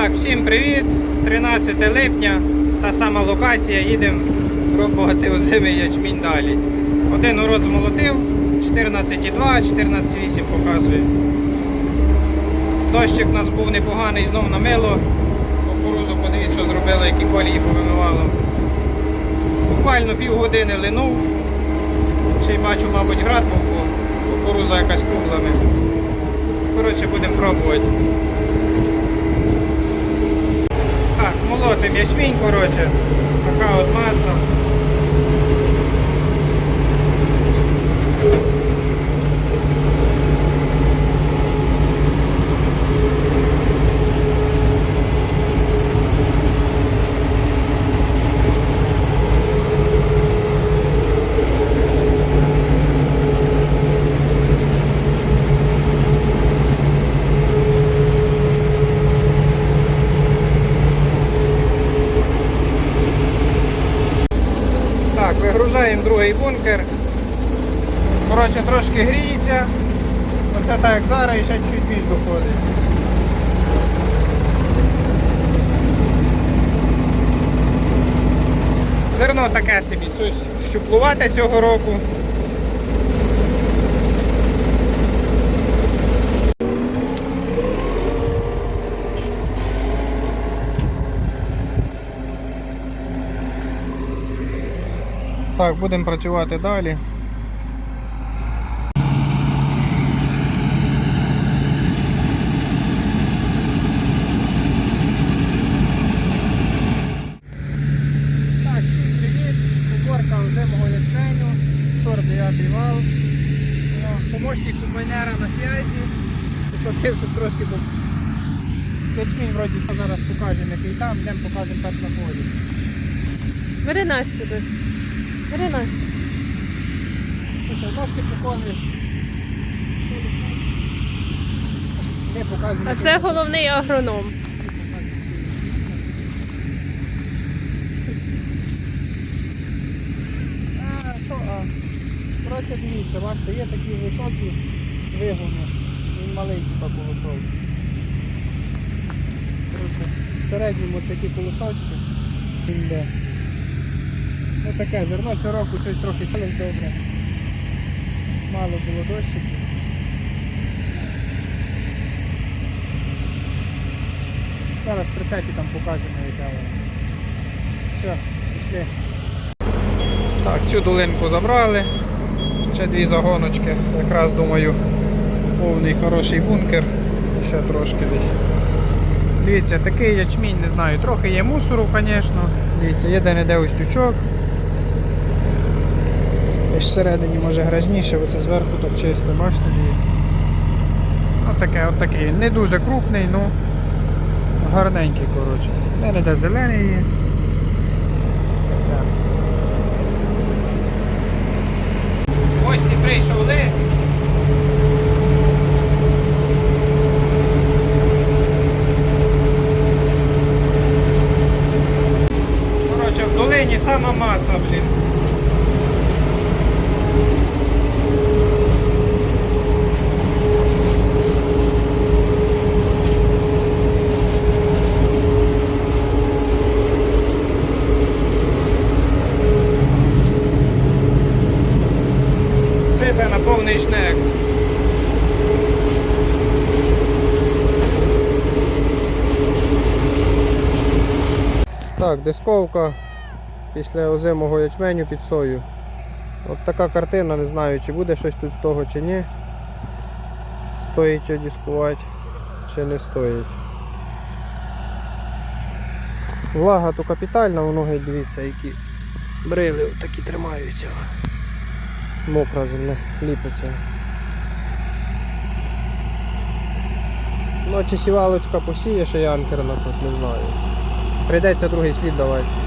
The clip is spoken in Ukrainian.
Так, всім привіт! 13 липня, та сама локація, їдемо пробувати озимий ячмінь далі. Один урод змолотив, 14,2, 14,8 показує. Дощик у нас був непоганий, знов намило. Кукурузу подивіться, що зробили, які колії повимивало. Буквально півгодини линув. Ще й бачу, мабуть, град був, кукуруза якась круглами. Коротше, будемо пробувати. Так, молотим ячмінь, коротше. Така от маса. Так, вигружаємо другий бункер. Коротше, трошки гріється. Оце так як зараз і ще чуть більш доходить. Зерно таке собі, щуплувате цього року. Так, будемо працювати далі. Привіт. Уборка озимого ячменю, 49 вал. Помощник комбайнера на зв'язі. Посадив, трошки був. Ячмінь вроді зараз покажемо, який там, йдемо покажемо перш на полі. Бери Настю тут. Бери Настю. Слушай, ножки прикольні. Не показуємо. А це головний агроном. А, що, а? Коротше, дивіться, бачите, є такі високі вигони. Він маленький по полосові. Коротше, в середньому такі полосочки. Йде. Ну таке, зерно цього року щось трохи сілить добре. Мало було дощиків. Зараз в прицепі там покажемо яке воно. Все, пішли. Так, цю долинку забрали. Ще дві загоночки. Якраз думаю, повний хороший бункер. Ще трошки десь. Дивіться, такий ячмінь, не знаю, трохи є мусору, звісно. Дивіться, є де-не-де ось тючок. Десь всередині може грязніше, це зверху так чисто, бачите, дивіться. Отаке, отакий. Не дуже крупний, ну гарненький, коротше. Де-не-де зелений є. Таке. В Гості прийшов лис. Коротше, в долині сама маса, блін. Сипе на повний шнек. Так, дисковка після озимого ячменю під сою. От така картина, не знаю, чи буде щось тут з того чи ні. Стоїть його чи не стоїть. Влага то капітальна, воно геть дивіться, які брили такі тримаються. Мокра земля, ліпиться. Ну, чи сівалочка посіє ще янкерна тут, не знаю. Прийдеться другий слід давати.